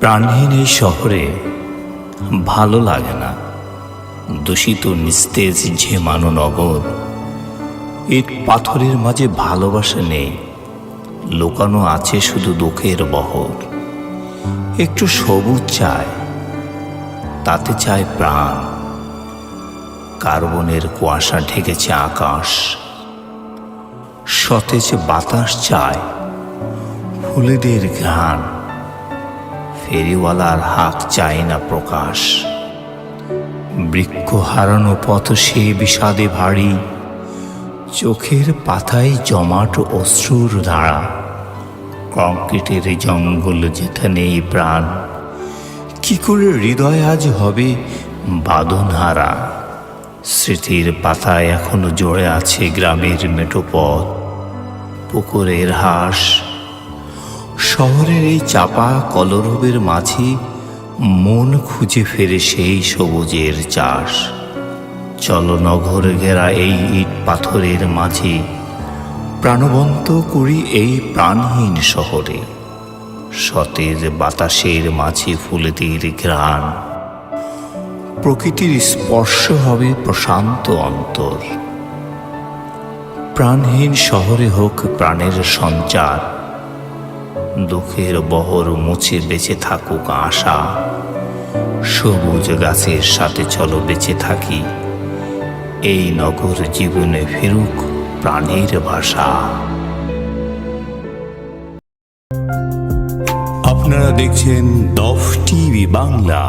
প্রাণহীন এই শহরে ভালো লাগে না। দূষিত, নিস্তেজ, ঝেমানো নগর। ইট পাথরের মাঝে ভালোবাসা নেই। লুকানো আছে শুধু দুঃখের বহর। একটু সবুজ চায়, তাতে চায় প্রাণ। কার্বনের কুয়াশা ঢেকেছে আকাশ। সতেজ বাতাস চায় ফুলেদের ঘ্রাণ। ফেরিওয়ালার হাক চায় না প্রকাশ। বৃক্ষ হারানো পথ সে বিষাদে ভারী। চোখের পাতায় জমাট অশ্রুর ধারা। কংক্রিটের জঙ্গল যেথা নেই প্রাণ। কি করে হৃদয় আজ হবে বাদনহারা স্মৃতির পাতায় এখনও জড়ে আছে গ্রামের মেঠোপথ। পুকুরের হাঁস শহরের এই চাপা কলরবের মাঝে মন খুঁজে ফেরে সেই সবুজের চাষ। চলো নগর ঘেরা এই ইট পাথরের মাঝে, প্রাণবন্ত করি এই প্রাণহীন শহরে। সতেজ বাতাসের মাঝে ফুলেদের ঘ্রাণ। প্রকৃতির স্পর্শ হবে প্রশান্ত অন্তর। প্রাণহীন শহরে হোক প্রাণের সঞ্চার। দুঃখের বহর মুছে বেঁচে থাকুক আশা। সবুজ গাছের সাথে চলো বেঁচে থাকি। এই নগর জীবনে ফিরুক প্রাণের ভাষা আপনারা দেখছেন দফ টিভি বাংলা।